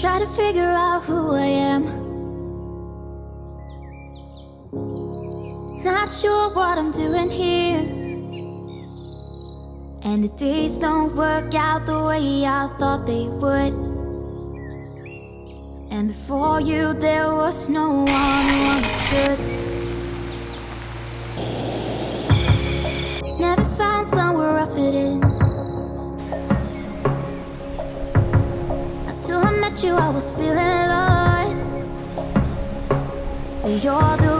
try to figure out who I am. Not sure what I'm doing here. And the days don't work out the way I thought they would. And before you, there was no one who understood. Was feeling lost. But you're the